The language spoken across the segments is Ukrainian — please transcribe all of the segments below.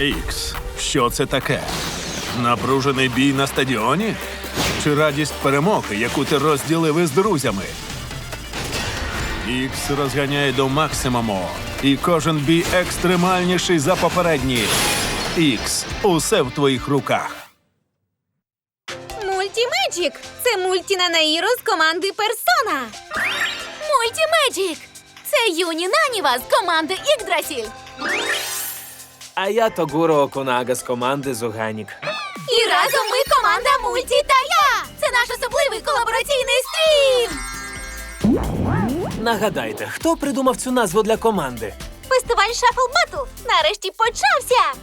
Ікс, що це таке? Напружений бій на стадіоні? Чи радість перемоги, яку ти розділив із друзями? Ікс розганяє до максимуму, і кожен бій екстремальніший за попередній. Ікс, усе в твоїх руках. Мультімеджік! Це мультіна Наїро з команди Персона. Мультімеджік! Це Юні Наніва з команди Ікдрасіль. А я Тогуро Окунага з команди Зуганік. І разом ми команда Мульті та я. Це наш особливий колабораційний стрім. Нагадайте, хто придумав цю назву для команди? Фестиваль Шафл Батл нарешті почався.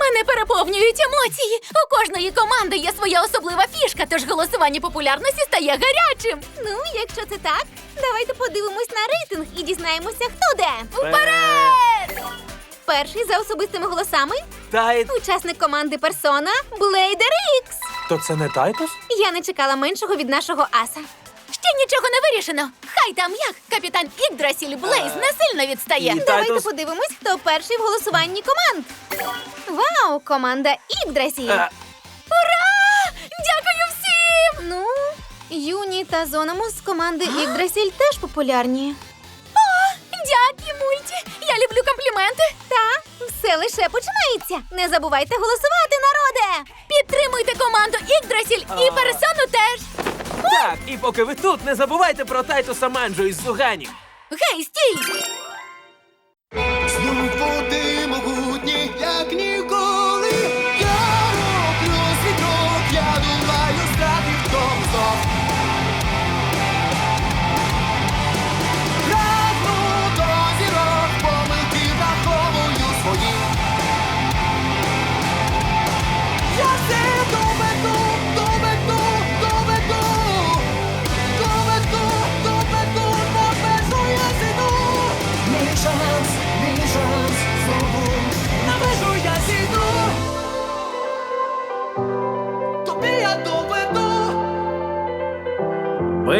Мене переповнюють емоції. У кожної команди є своя особлива фішка, тож голосування популярності стає гарячим. Ну, якщо це так, давайте подивимось на рейтинг і дізнаємося, хто де. Вперед! Перший за особистими голосами Та учасник команди Персона Блейдер Ікс. То це не Тайтус? Я не чекала меншого від нашого аса. Ще нічого не вирішено. Хай там як капітан Ікдрасіль Блейз не сильно відстає. І Давайте Тайтус? подивимось, хто перший в голосуванні команд. Вау, команда Ікдрасіль. Е, Ура! Дякую всім! Ну, Юні та Зономус з команди Ікдрасіль теж популярні. О, дякі, мульті! Люблю компліменти. Та все лише починається. Не забувайте голосувати, народе! Підтримуйте команду Ікдрасіль і персону теж. Так, і поки ви тут, не забувайте про Тайтуса Манджу із Зуганік. Гей, стій!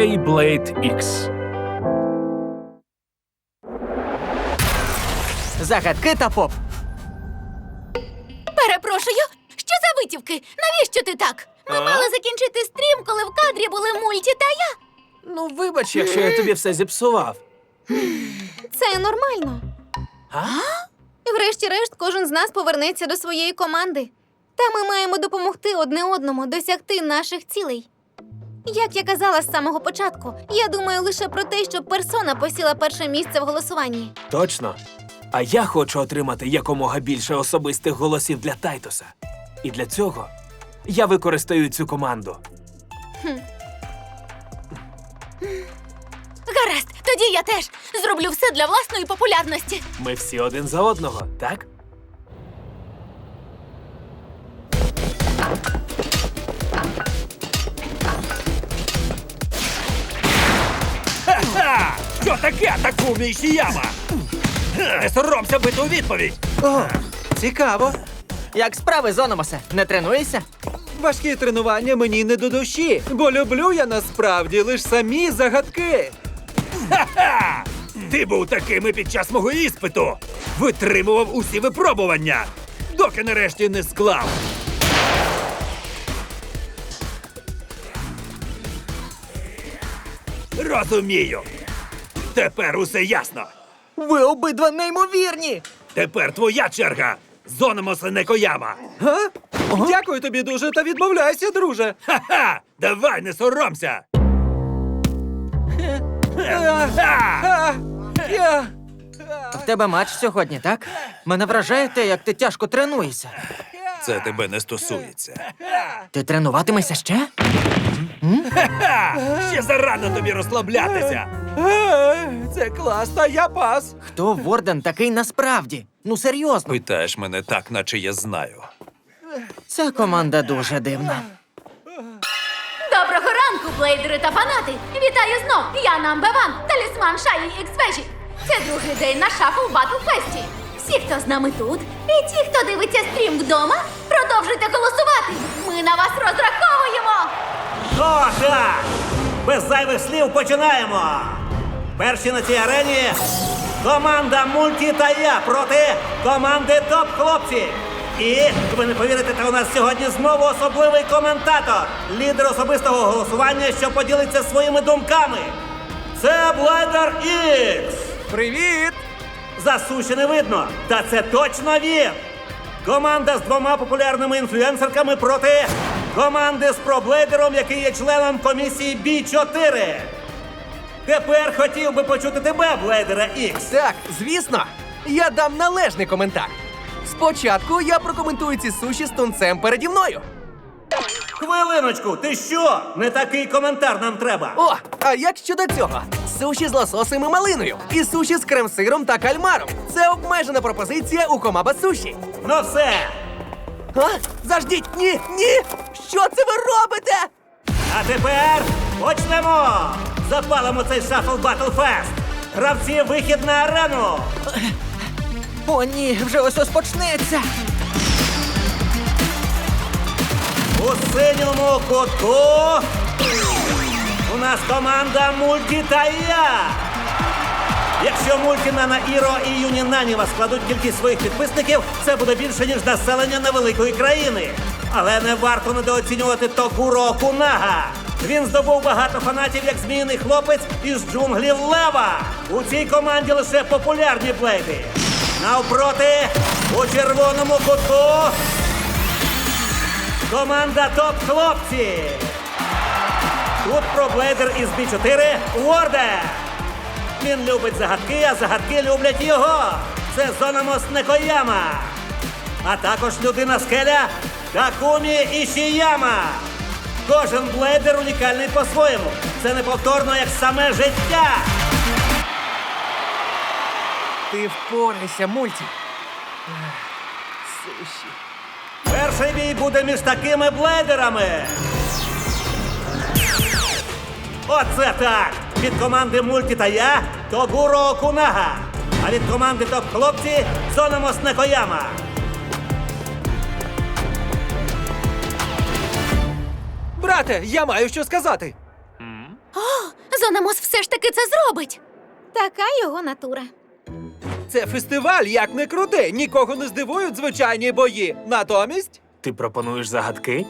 Beyblade X. Загадки та поп. Перепрошую, що за витівки? Навіщо ти так? Ми А? мали закінчити стрім, коли в кадрі були мульті та я. Ну, вибач, якщо я тобі все зіпсував. Це нормально. А? Врешті-решт, кожен з нас повернеться до своєї команди. Та ми маємо допомогти одне одному досягти наших цілей. Як я казала з самого початку, я думаю лише про те, щоб персона посіла перше місце в голосуванні. Точно. А я хочу отримати якомога більше особистих голосів для Тайтуса. І для цього я використаю цю команду. Гаразд, тоді я теж зроблю все для власної популярності. Ми всі один за одного, так? Що таке атакув мій Шіяма? Не соромся бити у відповідь! О, цікаво. Як справи, Зономосе? Не тренуєшся? Важкі тренування мені не до душі, бо люблю я насправді лиш самі загадки. Ха! Ти був таким і під час мого іспиту! Витримував усі випробування, доки нарешті не склав. Розумію. Тепер усе ясно. Ви обидва неймовірні! Тепер твоя черга. Зономосе Некояма. Га? Дякую тобі дуже та відмовляйся, друже. Ха-ха! Давай, не соромся! Ха! я... В тебе матч сьогодні, так? Мене вражає те, як ти тяжко тренуєшся. Це тебе не стосується. Ти тренуватимешся ще? Ще зарано тобі розслаблятися. Це клас, та я пас. Хто Ворден такий насправді? Ну серйозно, Питаєш мене так, наче я знаю. ця команда дуже дивна. Доброго ранку, блейдери та фанати! Вітаю знов! Я Намбеван, талісман Шаї Іксвежі. Це другий день на Шафл Батл Фесті. Всі, хто з нами тут, і ті, хто дивиться стрім вдома, продовжуйте голосувати. Ми на вас розраховуємо! Так! Без зайвих слів починаємо! Перші на цій арені команда Мульті та я проти команди Топ Хлопці. І ви не повірите, та у нас сьогодні знову особливий коментатор, лідер особистого голосування, що поділиться своїми думками. Це Блайдер Ікс. Привіт! За суші не видно, та це точно він. Команда з двома популярними інфлюенсерками проти команди з проблейдером, який є членом комісії Бі 4 Тепер хотів би почути тебе, Блейдера Ікс. Так, звісно, я дам належний коментар. Спочатку я прокоментую ці суші з тунцем переді мною. Хвилиночку, ти що? Не такий коментар нам треба. О, а як щодо цього? Суші з лососем і малиною, і суші з крем-сиром та кальмаром. Це обмежена пропозиція у комаба суші. Ну все. А? Заждіть, ні, ні! Що це ви робите? А тепер почнемо! Запалимо цей шафл Fest! Гравці вихід на арену! О, ні, вже ось ось почнеться. У синьому кутку у нас команда Мульті та я. Якщо Мультінана Іро і Юнінаніва складуть кількість своїх підписників, це буде більше, ніж населення невеликої країни. Але не варто недооцінювати Тогуро Окунага. Він здобув багато фанатів як зміїний хлопець із джунглів Лева. У цій команді лише популярні плейди. Навпроти, у червоному кутку Команда топ-хлопці! Тут проблейдер із Бі-4 Ворде! Він любить загадки, а загадки люблять його! Це Зономос Некояма! А також людина скеля Такумі Ішіяма! Кожен блейдер унікальний по-своєму. Це неповторно як саме життя! Ти впорайся, мульті. Суші. Перший бій буде між такими блейдерами. Оце так! Від команди Мульті та я Тогуро Окунага. А від команди топ-хлопці Зономос Некояма. Брате, я маю що сказати. Зономос все ж таки це зробить. Така його натура. Це фестиваль, як не крути. Нікого не здивують звичайні бої. Натомість. Ти пропонуєш загадки?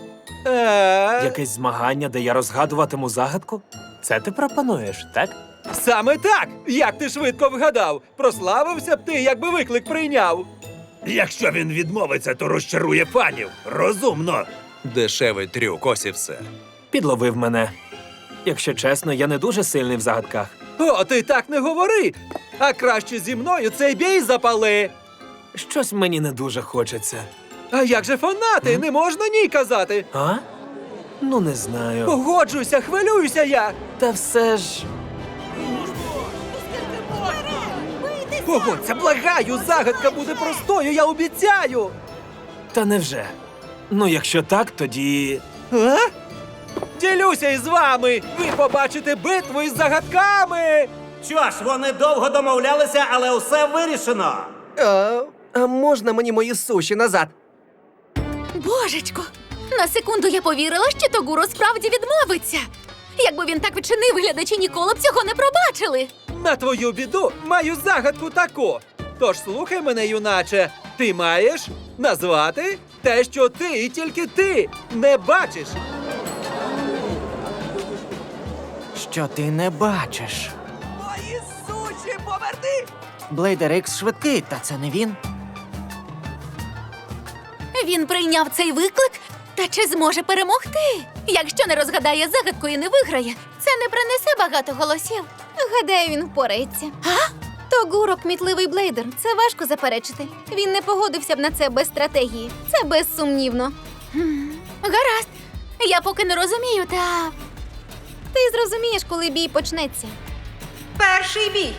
Е... Якесь змагання, де я розгадуватиму загадку? Це ти пропонуєш, так? Саме так! Як ти швидко вгадав! Прославився б ти, якби виклик прийняв. Якщо він відмовиться, то розчарує фанів. Розумно. Дешевий трюк, ось і все. Підловив мене. Якщо чесно, я не дуже сильний в загадках. О, ти так не говори! А краще зі мною цей бій запали. Щось мені не дуже хочеться. А як же фанати? Не можна ні казати. А? Ну, не знаю. Погоджуйся, хвилююся я. Та все ж. Погодься, благаю, загадка буде простою, я обіцяю. Та невже? Ну, якщо так, тоді. А? Ділюся із вами! Ви побачите битву із загадками! Що ж, вони довго домовлялися, але усе вирішено. А, а можна мені мої суші назад? Божечко! На секунду я повірила, що Тогуро справді відмовиться. Якби він так відчинив, глядачі ніколи б цього не пробачили. На твою біду маю загадку таку. Тож слухай мене, юначе, ти маєш назвати те, що ти і тільки ти не бачиш. Що ти не бачиш? Мої суші поверни! Блейдер Ікс швидкий, та це не він. Він прийняв цей виклик. Та чи зможе перемогти? Якщо не розгадає загадку і не виграє, це не принесе багато голосів. Гадаю, він впорається. А? Тогуро кмітливий блейдер. Це важко заперечити. Він не погодився б на це без стратегії. Це безсумнівно. Гаразд. Я поки не розумію, та Ти зрозумієш, коли бій почнеться. Перший бій.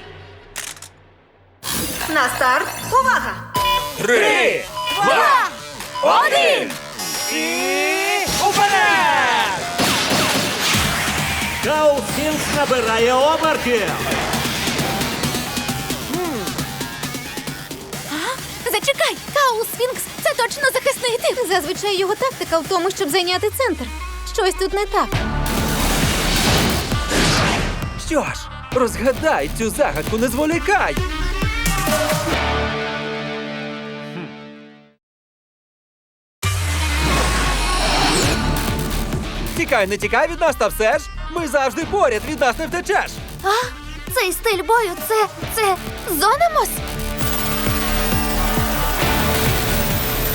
На старт. Увага! Три! Один! Каул Сінкс набирає обертів. Зачекай! Каул Сфінкс це точно захисний тип! Зазвичай його тактика в тому, щоб зайняти центр. Щось тут не так. Що ж, розгадай цю загадку, не зволікай. Тікай, не тікай від нас, та все ж. Ми завжди поряд, від нас не втечеш. А, цей стиль бою це. це Зонемос?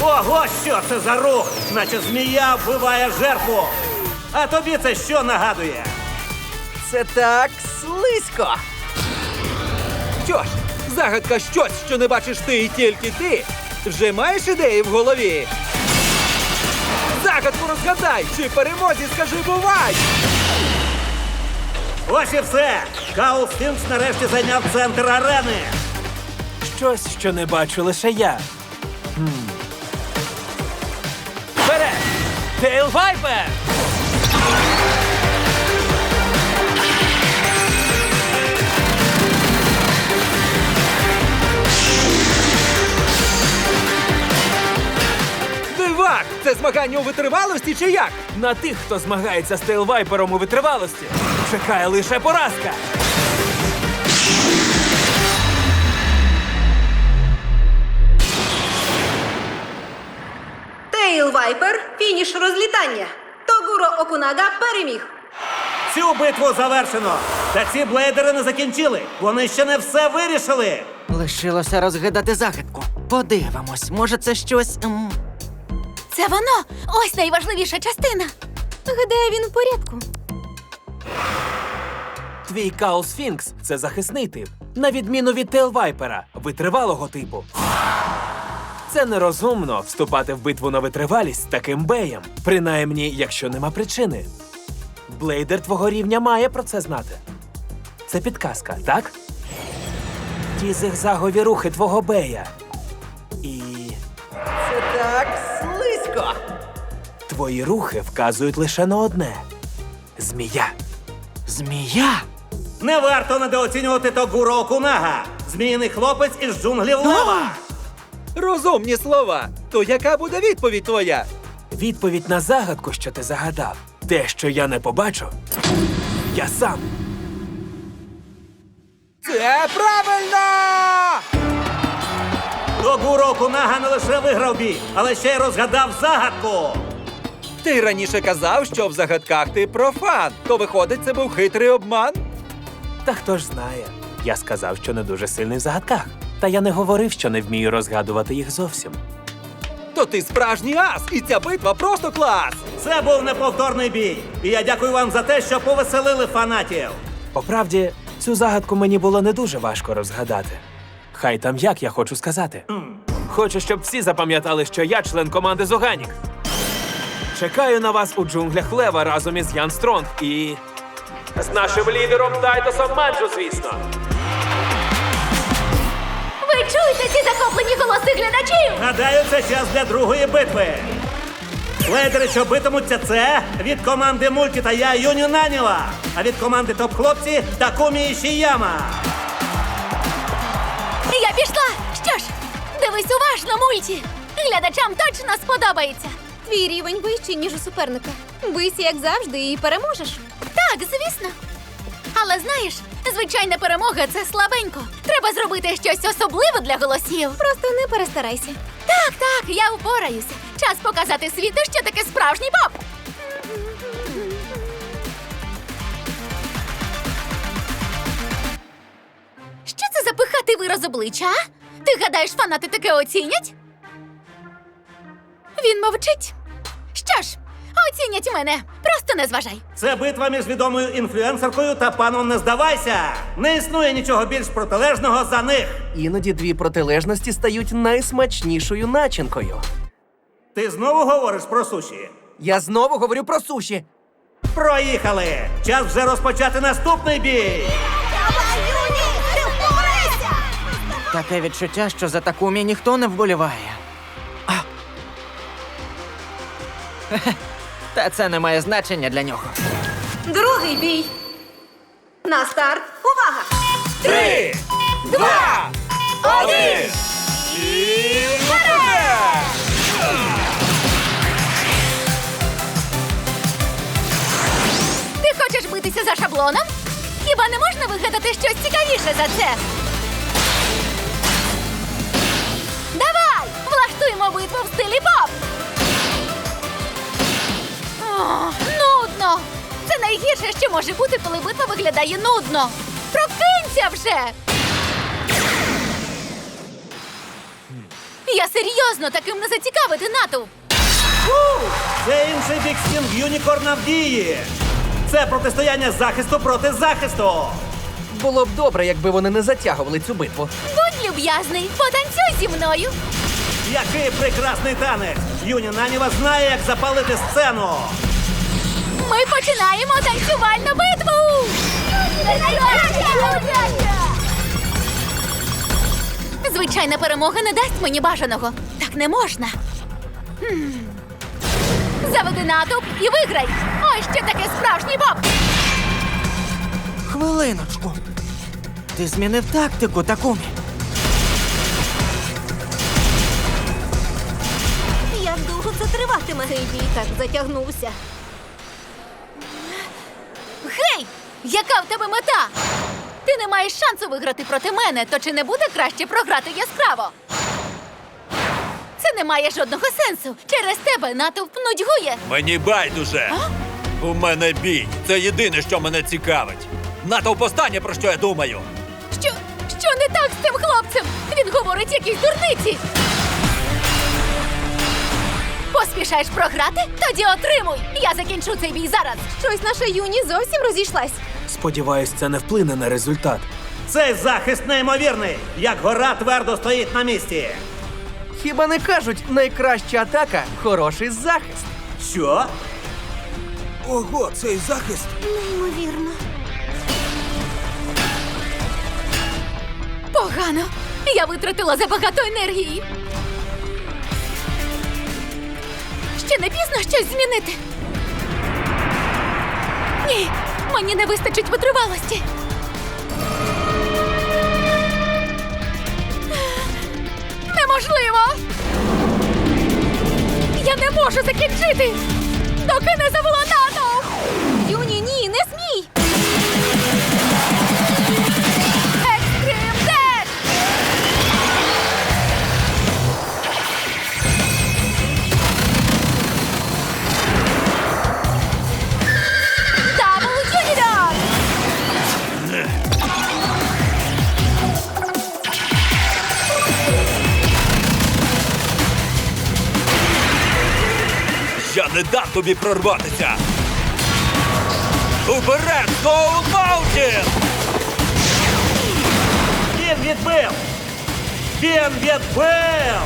Ого, що це за рух? Наче змія вбиває жертву. А тобі це що нагадує? Це так слизько. Що ж, загадка щось, що не бачиш ти і тільки ти. Вже маєш ідеї в голові? Загадку розгадай, чи перемозі скажи бувай! Ось і все. Каул Стінкс нарешті зайняв центр арени. Щось, що не бачу лише я. Хм. Вперед! Тейл Вайпер! Змагання у витривалості чи як? На тих, хто змагається з Тейл Вайпером у витривалості, чекає лише поразка. Тейл Вайпер, фініш розлітання. Тогуро Окунага переміг. Цю битву завершено. Та ці блейдери не закінчили. Вони ще не все вирішили. Лишилося розгадати загадку. Подивимось, може це щось. ем, Це воно! Ось найважливіша частина. Гадаю, він у порядку. Твій Каул Сфінкс це захисний тип, на відміну від Тейл Вайпера, витривалого типу. Це нерозумно вступати в битву на витривалість з таким беєм, принаймні, якщо нема причини. Блейдер твого рівня має про це знати. Це підказка, так? Ті зигзагові рухи твого бея. І Це так слизько. твої рухи вказують лише на одне: змія. Змія? Не варто недооцінювати Тогуро Окунага. Зміїний хлопець із джунглів лева. Розумні слова. То яка буде відповідь твоя? Відповідь на загадку, що ти загадав. Те, що я не побачу, я сам. Це правильно! Тогуро Окунага не лише виграв бій, але ще й розгадав загадку. Ти раніше казав, що в загадках ти профан. То виходить, це був хитрий обман? Та хто ж знає? Я сказав, що не дуже сильний в загадках. Та я не говорив, що не вмію розгадувати їх зовсім. То ти справжній ас, і ця битва просто клас! Це був неповторний бій. І я дякую вам за те, що повеселили фанатів. По правді, цю загадку мені було не дуже важко розгадати. Хай там як я хочу сказати. Хочу, щоб всі запам'ятали, що я член команди Зоганік. Чекаю на вас у джунглях Лева разом із Ян Стронг і. з нашим лідером Тайтосом Манджу, звісно. Ви чуєте ці захоплені голоси глядачів? Гадаю, це час для другої битви. Лейдери, що битимуться, це від команди Мульті та я Юні Наніва, а від команди топ-хлопці Такумі Ішіяма. Я пішла! Що ж, дивись уважно, мульті! Глядачам точно сподобається! Твій рівень вищий, ніж у суперника. Бийся, як завжди, і переможеш. Так, звісно. Але знаєш, звичайна перемога це слабенько. Треба зробити щось особливе для голосів. Просто не перестарайся. Так, так, я впораюся. Час показати світу, що таке справжній поп. Що це за пихатий вираз обличчя? а? Ти гадаєш, фанати таке оцінять? Він мовчить. Що ж, оцінять мене. Просто не зважай. Це битва між відомою інфлюенсеркою та паном Не здавайся. Не існує нічого більш протилежного за них. Іноді дві протилежності стають найсмачнішою начинкою. Ти знову говориш про суші? Я знову говорю про суші. Проїхали! Час вже розпочати наступний бій! Таке відчуття, що за Такумі ніхто не вболіває. А. Та це не має значення для нього. Другий бій. На старт. Увага! Три, два, один! І! Ти хочеш битися за шаблоном? Хіба не можна вигадати щось цікавіше за це? Найгірше, що може бути, коли битва виглядає нудно. Прокинься вже! Я серйозно таким не зацікавити натовп. Це інший бік Стінг Юнікорна в дії. Це протистояння захисту проти захисту. Було б добре, якби вони не затягували цю битву. Будь люб'язний, потанцюй зі мною. Який прекрасний танець! Юні Наніва знає, як запалити сцену. Ми починаємо танцювальну битву! Звичайна перемога не дасть мені бажаного. Так не можна. Заведи натовп і виграй! Ось що таке справжній боб! Хвилиночку. Ти змінив тактику, Такумі. Як довго це триватиме? Цей бій так затягнувся. Яка в тебе мета? Ти не маєш шансу виграти проти мене, то чи не буде краще програти яскраво? Це не має жодного сенсу. Через тебе натовп нудьгує. Мені байдуже. У мене бій. Це єдине, що мене цікавить. Натовп останнє, про що я думаю. Що, що не так з цим хлопцем? Він говорить якісь дурниці. Поспішаєш програти? Тоді отримуй! Я закінчу цей бій зараз. Щось наша юні зовсім розійшлась. Сподіваюсь, це не вплине на результат. Цей захист неймовірний, як гора твердо стоїть на місці. Хіба не кажуть, найкраща атака хороший захист. Що? Ого, цей захист. Неймовірно. Погано. Я витратила забагато енергії. Ще не пізно щось змінити. Ні, мені не вистачить витривалості. Неможливо. Я не можу закінчити, доки не завело не дам тобі прорватися. Уперед, Стоун Маунтін! Він відбив! Він відбив!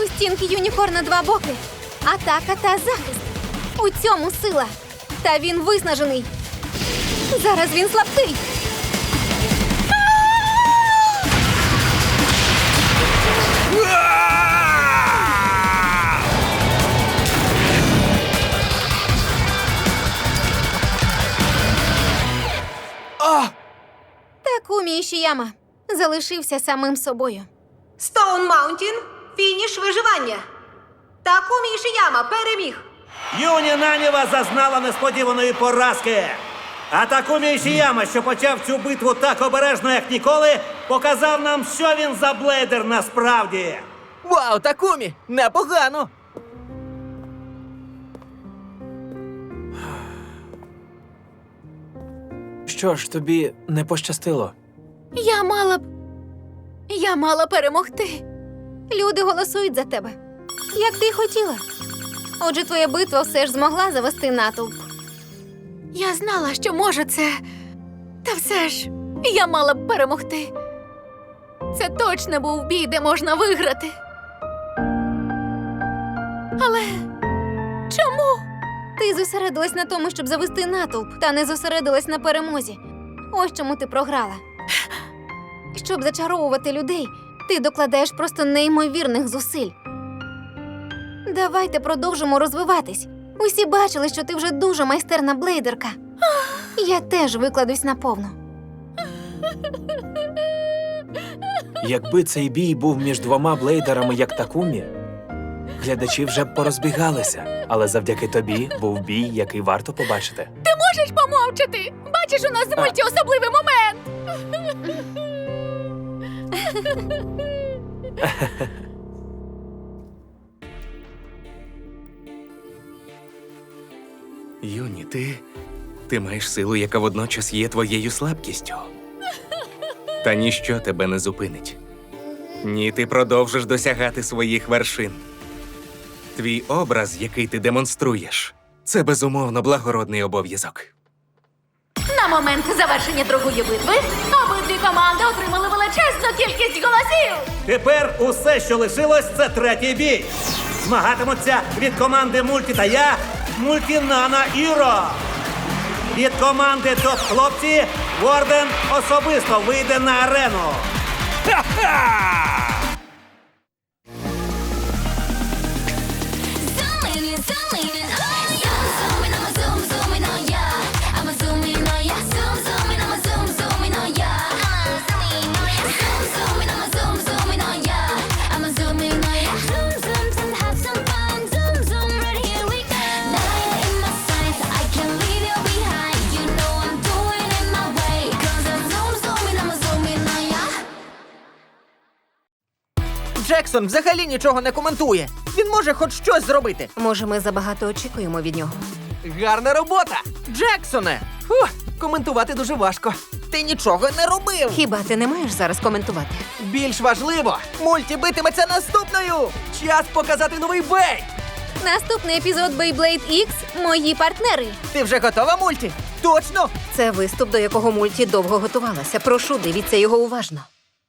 У стінки Юнікорна два боки. Атака та захист. У цьому сила. Та він виснажений. Зараз він слабкий. Ішіяма залишився самим собою. Стоун Маунтін, фініш виживання. Такумі Ішияма переміг. Юні Наніва зазнала несподіваної поразки. А Такумі Ішіяма, що почав цю битву так обережно, як ніколи, показав нам, що він за блейдер насправді. Вау, Такумі! Непогано! Що ж, тобі не пощастило? Я мала б. Я мала перемогти. Люди голосують за тебе. Як ти й хотіла. Отже, твоя битва все ж змогла завести натовп. Я знала, що може це. Та все ж, я мала б перемогти. Це точно був бій, де можна виграти. Але чому? Ти зосередилась на тому, щоб завести натовп, та не зосередилась на перемозі. Ось чому ти програла. Щоб зачаровувати людей, ти докладаєш просто неймовірних зусиль. Давайте продовжимо розвиватись. Усі бачили, що ти вже дуже майстерна блейдерка. Я теж викладусь наповну. Якби цей бій був між двома блейдерами, як Такумі, глядачі вже б порозбігалися. Але завдяки тобі був бій, який варто побачити. Ти можеш помовчати? Бачиш, у нас з мульті особливий момент. Юні, ти. Ти маєш силу, яка водночас є твоєю слабкістю. Та ніщо тебе не зупинить. Ні, ти продовжиш досягати своїх вершин. Твій образ, який ти демонструєш, це безумовно благородний обов'язок. На момент завершення другої битви обидві команди отримали величезну кількість голосів. Тепер усе, що лишилось, це третій бій. Змагатимуться від команди Мульті та я, Мультінана Іро. Від команди Топ Хлопці Ворден особисто вийде на арену. Джексон взагалі нічого не коментує. Він може хоч щось зробити. Може, ми забагато очікуємо від нього. Гарна робота! Джексоне! Фух, коментувати дуже важко. Ти нічого не робив! Хіба ти не маєш зараз коментувати? Більш важливо, Мульті битиметься наступною! час показати новий бей! Наступний епізод Beyblade X мої партнери. Ти вже готова, мульті? Точно! Це виступ, до якого мульті довго готувалася. Прошу, дивіться його уважно.